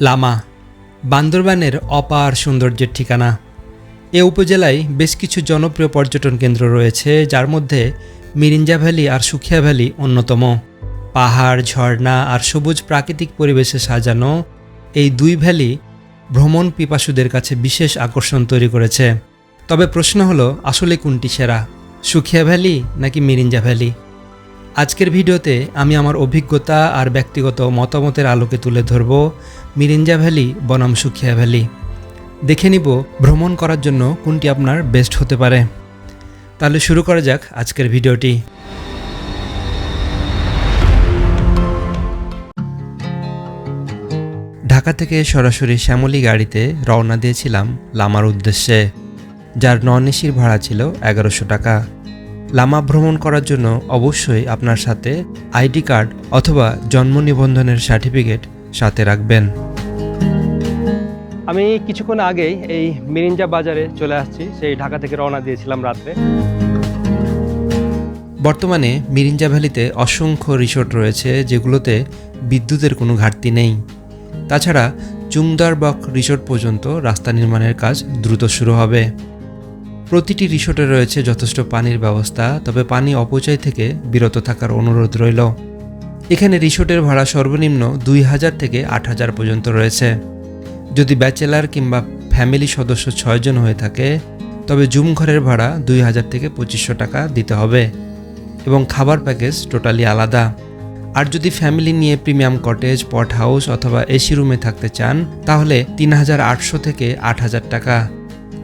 লামা। বান্দরবানের অপার সৌন্দর্যের ঠিকানা। এ উপজেলায় বেশ কিছু জনপ্রিয় পর্যটন কেন্দ্র রয়েছে, যার মধ্যে মিরিঞ্জা ভ্যালি আর সুখিয়া ভ্যালি অন্যতম। পাহাড়, ঝর্ণা আর সবুজ প্রাকৃতিক পরিবেশে সাজানো এই দুই ভ্যালি ভ্রমণ পিপাসুদের কাছে বিশেষ আকর্ষণ তৈরি করেছে। তবে প্রশ্ন হলো, আসলে কোনটি সেরা? সুখিয়া ভ্যালি নাকি মিরিঞ্জা ভ্যালি? আজকের ভিডিওতে আমি আমার অভিজ্ঞতা আর ব্যক্তিগত মতামতের আলোকে তুলে ধরব মিরিঞ্জা ভ্যালি, বনাম সুখিয়া ভ্যালি। দেখে নিব ভ্রমণ করার জন্য কোনটি আপনার বেস্ট হতে পারে। তাহলে শুরু করা যাক আজকের ভিডিওটি। ঢাকা থেকে সরাসরি শ্যামলী গাড়িতে রওনা দিয়েছিলাম লামার উদ্দেশ্যে, যার নন এসির ভাড়া ছিল এগারোশো টাকা। লামা ভ্রমণ করার জন্য অবশ্যই আপনার সাথে আইডি কার্ড অথবা জন্ম নিবন্ধনের সার্টিফিকেট সাথে রাখবেন। আমি কিছুক্ষণ আগেই এই মিরিঞ্জা বাজারে চলে আসছি সেই ঢাকা থেকে রওনা দিয়েছিলাম রাত্রে। বর্তমানে মিরিঞ্জা ভ্যালিতে অসংখ্য রিসোর্ট রয়েছে যেগুলোতে বিদ্যুতের কোনো ঘাটতি নেই। তাছাড়া চুংদারবক রিসোর্ট পর্যন্ত রাস্তা নির্মাণের কাজ দ্রুত শুরু হবে। প্রতিটি রিসোর্টে রয়েছে যথেষ্ট পানির ব্যবস্থা, তবে পানি অপচয় থেকে বিরত থাকার অনুরোধ রইল। এখানে রিসোর্টের ভাড়া সর্বনিম্ন দুই হাজার থেকে আট হাজার পর্যন্ত রয়েছে। যদি ব্যাচেলার কিংবা ফ্যামিলি সদস্য ছয়জন হয়ে থাকে, তবে জুম ঘরের ভাড়া দুই হাজার থেকে পঁচিশশো টাকা দিতে হবে এবং খাবার প্যাকেজ টোটালি আলাদা। আর যদি ফ্যামিলি নিয়ে প্রিমিয়াম কটেজ, পট হাউস অথবা এসি রুমে থাকতে চান, তাহলে তিন হাজার আটশো থেকে আট হাজার টাকা।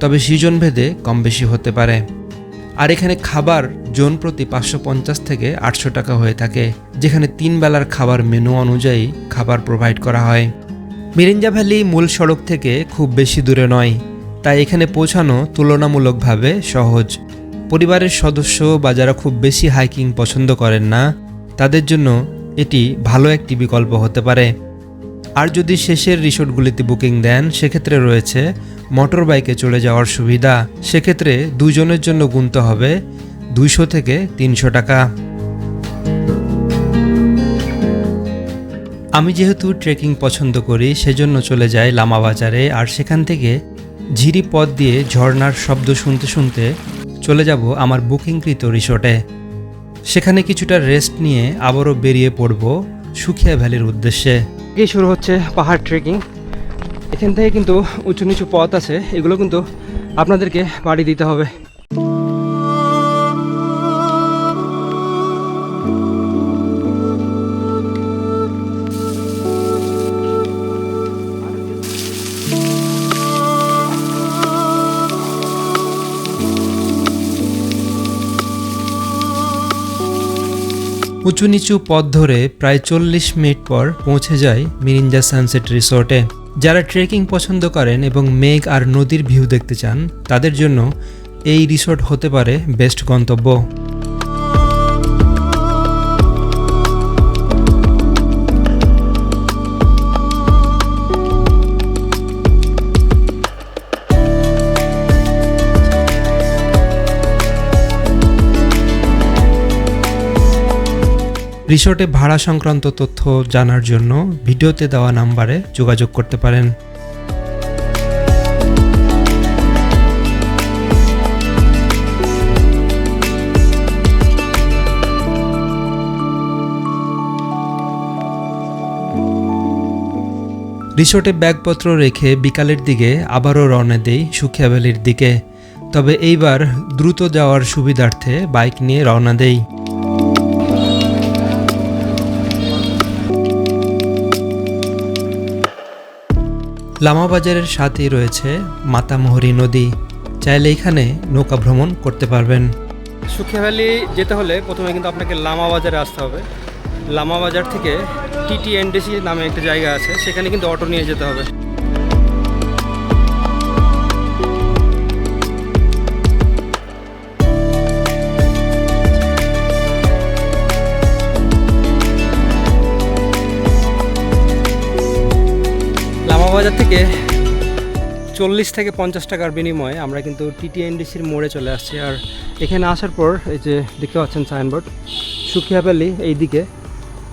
তবে সিজন ভেদে কম বেশি হতে পারে। আর এখানে খাবার জন প্রতি পাঁচশো পঞ্চাশ থেকে আটশো টাকা হয়ে থাকে, যেখানে তিন বেলার খাবার মেনু অনুযায়ী খাবার প্রোভাইড করা হয়। মিরিঞ্জা ভ্যালি মূল সড়ক থেকে খুব বেশি দূরে নয়, তাই এখানে পৌঁছানো তুলনামূলকভাবে সহজ। পরিবারের সদস্য বা যারা খুব বেশি হাইকিং পছন্দ করেন না, তাদের জন্য এটি ভালো একটি বিকল্প হতে পারে। আর যদি শেষের রিসোর্টগুলিতে বুকিং দেন, সেক্ষেত্রে রয়েছে মোটর বাইকে চলে যাওয়ার সুবিধা। সেক্ষেত্রে দুজনের জন্য গুনতে হবে দুইশো থেকে তিনশো টাকা। আমি যেহেতু ট্রেকিং পছন্দ করি, সেজন্য চলে যাই লামা বাজারে আর সেখান থেকে ঝিরি পথ দিয়ে ঝর্নার শব্দ শুনতে শুনতে চলে যাব আমার বুকিংকৃত রিসোর্টে। সেখানে কিছুটা রেস্ট নিয়ে আবারও বেরিয়ে পড়ব সুখিয়া ভ্যালির উদ্দেশ্যে। কি শুরু হচ্ছে পাহাড় ট্রেকিং এখান থেকে কিন্তু উঁচু নিচু পথ আছে, এগুলো কিন্তু আপনাদেরকে বাড়ি দিতে হবে। উঁচু নিচু পথ ধরে প্রায় চল্লিশ মিনিট পর পৌঁছে যায় মিরিঞ্জা সানসেট রিসোর্টে। যারা ট্রেকিং পছন্দ করেন এবং মেঘ আর নদীর ভিউ দেখতে চান, তাদের জন্য এই রিসোর্ট হতে পারে বেস্ট গন্তব্য। রিসোর্টে ভাড়া সংক্রান্ত তথ্য জানার জন্য ভিডিওতে দেওয়া নাম্বারে যোগাযোগ করতে পারেন। রিসোর্টে ব্যাগপত্র রেখে বিকালের দিকে আবারও রওনা দেই সুখিয়া ভ্যালির দিকে। তবে এইবার দ্রুত যাওয়ার সুবিধার্থে বাইক নিয়ে রওনা দেই। লামাবাজারের সাথেই রয়েছে মাতামোহরী নদী। চাইলে এখানে নৌকা ভ্রমণ করতে পারবেন। সুখিয়া ভ্যালি যেতে হলে প্রথমে কিন্তু আপনাকে লামাবাজারে আসতে হবে। লামাবাজার থেকে টিটি এনডিসি নামে একটা জায়গা আছে, সেখানে কিন্তু অটো নিয়ে যেতে হবে। বাজার থেকে চল্লিশ থেকে পঞ্চাশ টাকার বিনিময়ে আমরা কিন্তু টিটিএনডিসির মোড়ে চলে আসছি। আর এখানে আসার পর এই যে দেখতে পাচ্ছেন সাইনবোর্ড সুখিয়াপাল্লি এই দিকে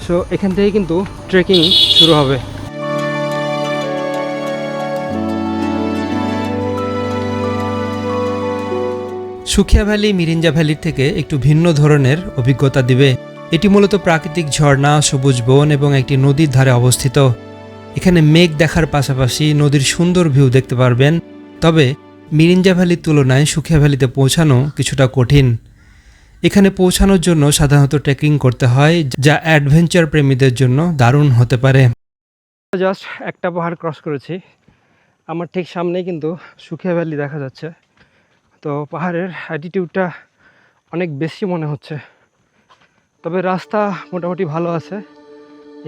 সো এখান থেকে কিন্তু ট্রেকিং শুরু হবে। সুখিয়া ভ্যালি, মিরিঞ্জা ভ্যালির থেকে একটু ভিন্ন ধরনের অভিজ্ঞতা দিবে। এটি মূলত প্রাকৃতিক ঝর্ণা, সবুজ বন এবং একটি নদীর ধারে অবস্থিত। এখানে মেঘ দেখার পাশাপাশি নদীর সুন্দর ভিউ দেখতে পারবেন। তবে মিরিঞ্জা ভ্যালির তুলনায় সুখিয়া ভ্যালিতে পৌঁছানো কিছুটা কঠিন। এখানে পৌঁছানোর জন্য সাধারণত ট্রেকিং করতে হয়, যা অ্যাডভেঞ্চার প্রেমীদের জন্য দারুণ হতে পারে। জাস্ট একটা পাহাড় ক্রস করেছি। আমার ঠিক সামনেই কিন্তু সুখিয়া ভ্যালি দেখা যাচ্ছে। তো পাহাড়ের অ্যাটিটিউডটা অনেক বেশি মনে হচ্ছে। তবে রাস্তা মোটামুটি ভালো আছে।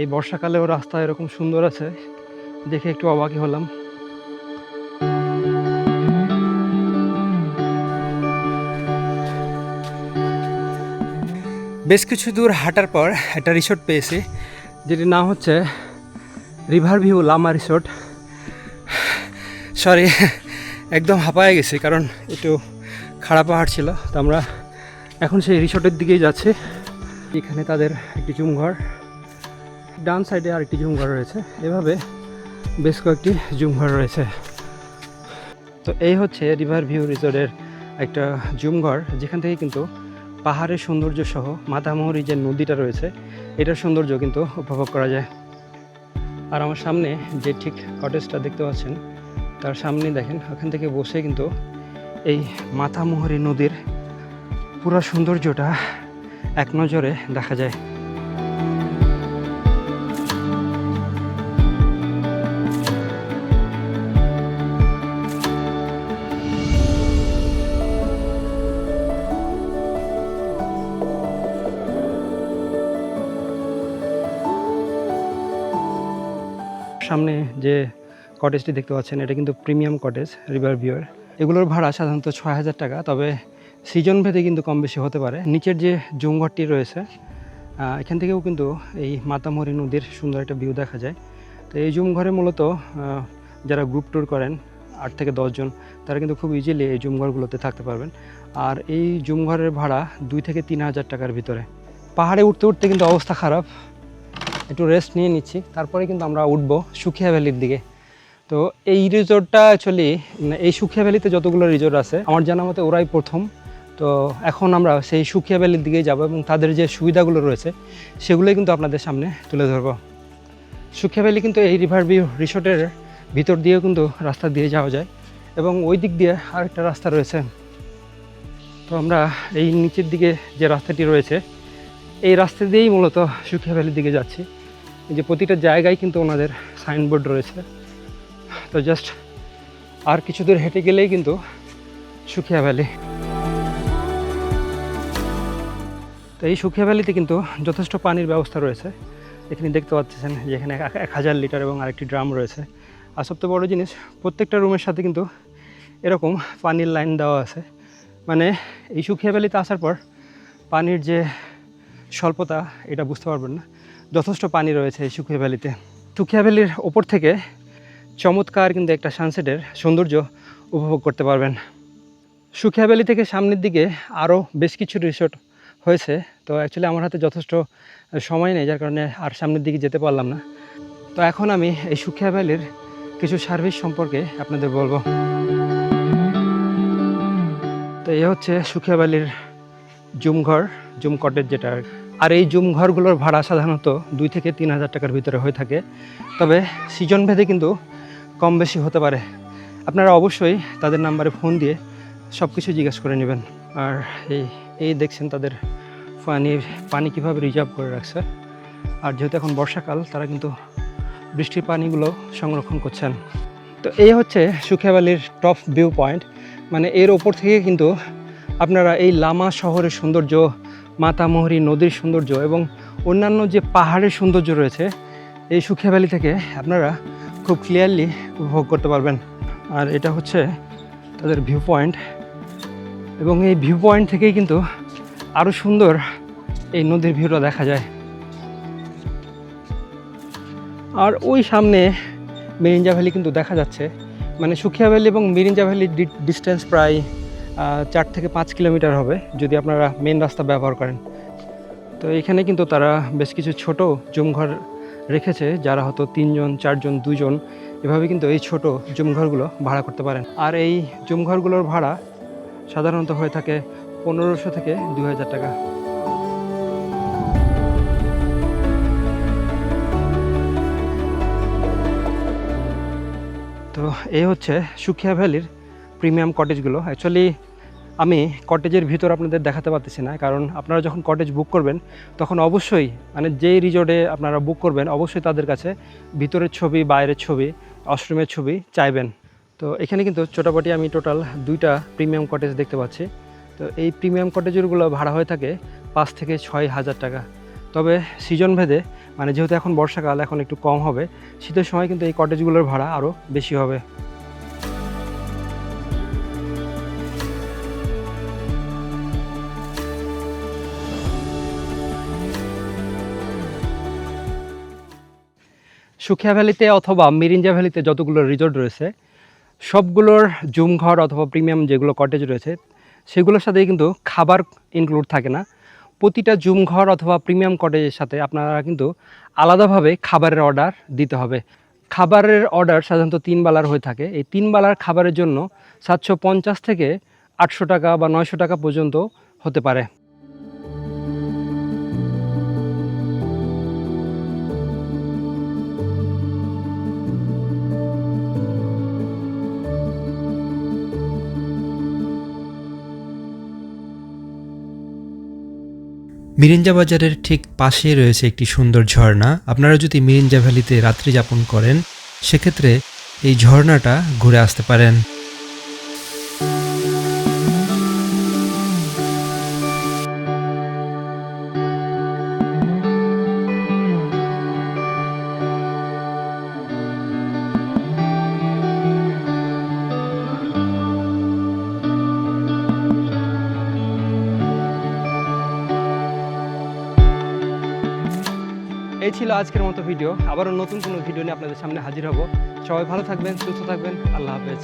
এই বর্ষাকালেও রাস্তা এরকম সুন্দর আছে, দেখে একটু অবাকই হলাম। বেশ কিছু দূর হাঁটার পর একটা রিসোর্ট পেয়েছি, যেটির নাম হচ্ছে river view Lama resort sorry একদম হাঁপায়ে গেছি, কারণ একটু খারাপ পাহাড় ছিল, তো আমরা এখন সেই রিসোর্টের দিকেই যাচ্ছি। এখানে তাদের একটি জুমঘর ডান সাইডে আরেকটি জুমঘর রয়েছে। এভাবে বেশ কয়েকটি জুমঘর রয়েছে। তো এই হচ্ছে রিভার ভিউ রিসোর্টের একটা জুমঘর যেখান থেকে কিন্তু পাহাড়ের সৌন্দর্য সহ মাতামহরি যে নদীটা রয়েছে, এটার সৌন্দর্য কিন্তু উপভোগ করা যায়। আর আমার সামনে যে ঠিক কটেজটা দেখতে পাচ্ছেন, তার সামনে দেখেন, ওখান থেকে বসে কিন্তু এই মাথামোহরি নদীর পুরো সৌন্দর্যটা এক নজরে দেখা যায়। সামনে যে কটেজটি দেখতে পাচ্ছেন, এটা কিন্তু প্রিমিয়াম কটেজ রিভার ভিউয়ের এগুলোর ভাড়া সাধারণত ছয় হাজার টাকা, তবে সিজন ভেদে কিন্তু কম বেশি হতে পারে। নিচের যে জুমঘরটি রয়েছে এখান থেকেও কিন্তু এই মাতামরি নদীর সুন্দর একটা ভিউ দেখা যায়। তো এই জুমঘরে মূলত যারা গ্রুপ ট্যুর করেন, আট থেকে দশজন তারা কিন্তু খুব ইজিলি এই জুমঘরগুলোতে থাকতে পারবেন। আর এই জুমঘরের ভাড়া দুই থেকে তিন হাজার টাকার ভিতরে। পাহাড়ে উঠতে উঠতে কিন্তু অবস্থা খারাপ। একটু রেস্ট নিয়ে নিচ্ছি। তারপরে কিন্তু আমরা উঠবো সুখিয়া ভ্যালির দিকে। তো এই রিসোর্টটা অ্যাকচুয়ালি এই সুখিয়া ভ্যালিতে যতগুলো রিসোর্ট আছে, আমার জানা মতে ওরাই প্রথম। তো এখন আমরা সেই সুখিয়া ভ্যালির দিকেই যাব এবং তাদের যে সুবিধাগুলো রয়েছে, সেগুলোই কিন্তু আপনাদের সামনে তুলে ধরবো। সুখিয়া ভ্যালি কিন্তু এই রিভার ভিউ রিসোর্টের ভিতর দিয়েও কিন্তু রাস্তা দিয়ে যাওয়া যায় এবং ওই দিক দিয়ে আরেকটা রাস্তা রয়েছে। তো আমরা এই নিচের দিকে যে রাস্তাটি রয়েছে, এই রাস্তা দিয়েই মূলত সুখিয়া ভ্যালির দিকে যাচ্ছি। যে প্রতিটা জায়গায় কিন্তু ওনাদের সাইনবোর্ড রয়েছে। তো জাস্ট আর কিছু দূর হেঁটে গেলেই কিন্তু সুখিয়া ভ্যালি। তো এই সুখিয়া ভ্যালিতে কিন্তু যথেষ্ট পানির ব্যবস্থা রয়েছে। এখানে দেখতে পাচ্ছেন যে এখানে এক- হাজার লিটার এবং আরেকটি ড্রাম রয়েছে। আর সবচেয়ে বড় জিনিস, প্রত্যেকটা রুমের সাথে কিন্তু এরকম পানির লাইন দেওয়া আছে। মানে এই সুখিয়া ভ্যালিতে আসার পর পানির যে স্বল্পতা, এটা বুঝতে পারবেন না। যথেষ্ট পানি রয়েছে এই সুখিয়া ভ্যালিতে। সুখিয়া ভ্যালির ওপর থেকে চমৎকার কিন্তু একটা সানসেটের সৌন্দর্য উপভোগ করতে পারবেন। সুখিয়া ভ্যালি থেকে সামনের দিকে আরও বেশ কিছু রিসোর্ট হয়েছে। তো অ্যাকচুয়ালি আমার হাতে যথেষ্ট সময় নেই, যার কারণে আর সামনের দিকে যেতে পারলাম না। তো এখন আমি এই সুখিয়া ভ্যালির কিছু সার্ভিস সম্পর্কে আপনাদের বলব। তো এই হচ্ছে সুখিয়া ভ্যালির জুমঘর, জুম কটেজ যেটা আর এই জুম ঘরগুলোর ভাড়া সাধারণত দুই থেকে তিন হাজার টাকার ভিতরে হয়ে থাকে। তবে সিজন ভেদে কিন্তু কম বেশি হতে পারে। আপনারা অবশ্যই তাদের নাম্বারে ফোন দিয়ে সব কিছু জিজ্ঞেস করে নেবেন। আর এই এই দেখছেন তাদের পানি পানি কীভাবে রিজার্ভ করে রাখছে। আর যেহেতু এখন বর্ষাকাল, তারা কিন্তু বৃষ্টির পানিগুলো সংরক্ষণ করছেন। তো এই হচ্ছে সুখিয়াবালির টপ ভিউ পয়েন্ট মানে এর ওপর থেকে কিন্তু আপনারা এই লামা শহরের সৌন্দর্য মাতামোহরি নদীর সৌন্দর্য এবং অন্যান্য যে পাহাড়ের সৌন্দর্য রয়েছে, এই সুখিয়া ভ্যালি থেকে আপনারা খুব ক্লিয়ারলি উপভোগ করতে পারবেন। আর এটা হচ্ছে তাদের ভিউ পয়েন্ট এবং এই ভিউ পয়েন্ট থেকেই কিন্তু আরও সুন্দর এই নদীর ভিউটা দেখা যায়। আর ওই সামনে মিরিঞ্জা ভ্যালি কিন্তু দেখা যাচ্ছে। মানে সুখিয়া ভ্যালি এবং মিরিঞ্জা ভ্যালির ডিস্টেন্স প্রায় চার থেকে পাঁচ কিলোমিটার হবে যদি আপনারা মেন রাস্তা ব্যবহার করেন। তো এখানে কিন্তু তারা বেশ কিছু ছোট জুমঘর রেখেছে, যারা হয়তো তিনজন, চারজন, দুজন, এভাবে কিন্তু এই ছোট জুমঘরগুলো ভাড়া করতে পারেন। আর এই জুমঘরগুলোর ভাড়া সাধারণত হয়ে থাকে পনেরোশো থেকে দু হাজার টাকা। তো এই হচ্ছে সুখিয়া ভ্যালির প্রিমিয়াম কটেজগুলো। অ্যাকচুয়ালি আমি কটেজের ভিতর আপনাদের দেখাতে পারতেছি না, কারণ আপনারা যখন কটেজ বুক করবেন, তখন অবশ্যই মানে যেই রিজর্টে আপনারা বুক করবেন, অবশ্যই তাদের কাছে ভিতরের ছবি, বাইরের ছবি ওয়াশরুমের ছবি চাইবেন। তো এখানে কিন্তু ছোটাপটি আমি টোটাল দুইটা প্রিমিয়াম কটেজ দেখতে পাচ্ছি। তো এই প্রিমিয়াম কটেজগুলো ভাড়া হয়ে থাকে পাঁচ থেকে ছয় হাজার টাকা। তবে সিজন ভেদে মানে যেহেতু এখন বর্ষাকাল, এখন একটু কম হবে, শীতের সময় কিন্তু এই কটেজগুলোর ভাড়া আরও বেশি হবে। সুখিয়া ভ্যালিতে অথবা মিরিঞ্জা ভ্যালিতে যতগুলো রিসোর্ট রয়েছে, সবগুলোর জুম ঘর অথবা প্রিমিয়াম যেগুলো কটেজ রয়েছে, সেগুলোর সাথে কিন্তু খাবার ইনক্লুড থাকে না। প্রতিটা জুম ঘর অথবা প্রিমিয়াম কটেজের সাথে আপনারা কিন্তু আলাদাভাবে খাবারের অর্ডার দিতে হবে। খাবারের অর্ডার সাধারণত তিন বেলার হয়ে থাকে। এই তিন বেলার খাবারের জন্য সাতশো পঞ্চাশ থেকে আটশো টাকা বা নয়শো টাকা পর্যন্ত হতে পারে। মিরিঞ্জা বাজারের ঠিক পাশে রয়েছে একটি সুন্দর ঝর্ণা। আপনারা যদি মিরিঞ্জা ভ্যালিতে রাত্রি যাপন করেন, সেক্ষেত্রে এই ঝর্ণাটা ঘুরে আসতে পারেন। এই ছিল আজকের মতো ভিডিও। আবারও নতুন কোনো ভিডিও নিয়ে আপনাদের সামনে হাজির হব। সবাই ভালো থাকবেন, সুস্থ থাকবেন। আল্লাহ হাফেজ।